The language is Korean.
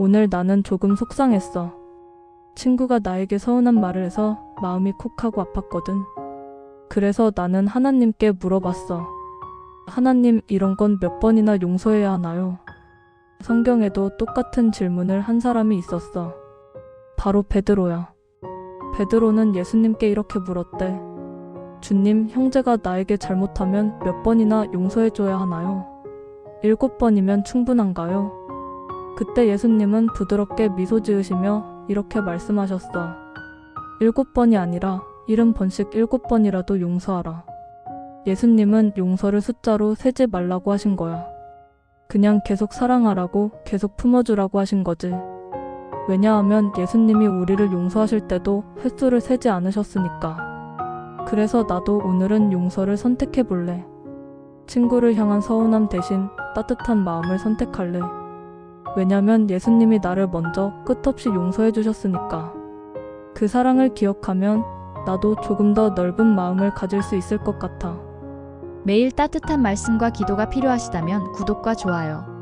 오늘 나는 조금 속상했어. 친구가 나에게 서운한 말을 해서 마음이 콕 하고 아팠거든. 그래서 나는 하나님께 물어봤어. 하나님, 이런 건 몇 번이나 용서해야 하나요? 성경에도 똑같은 질문을 한 사람이 있었어. 바로 베드로야. 베드로는 예수님께 이렇게 물었대. 주님, 형제가 나에게 잘못하면 몇 번이나 용서해줘야 하나요? 일곱 번이면 충분한가요? 그때 예수님은 부드럽게 미소 지으시며 이렇게 말씀하셨어. 일곱 번이 아니라 일흔 번씩 일곱 번이라도 용서하라. 예수님은 용서를 숫자로 세지 말라고 하신 거야. 그냥 계속 사랑하라고 계속 품어주라고 하신 거지. 왜냐하면 예수님이 우리를 용서하실 때도 횟수를 세지 않으셨으니까. 그래서 나도 오늘은 용서를 선택해 볼래. 친구를 향한 서운함 대신 따뜻한 마음을 선택할래. 왜냐면 예수님이 나를 먼저 끝없이 용서해 주셨으니까. 그 사랑을 기억하면 나도 조금 더 넓은 마음을 가질 수 있을 것 같아. 매일 따뜻한 말씀과 기도가 필요하시다면 구독과 좋아요,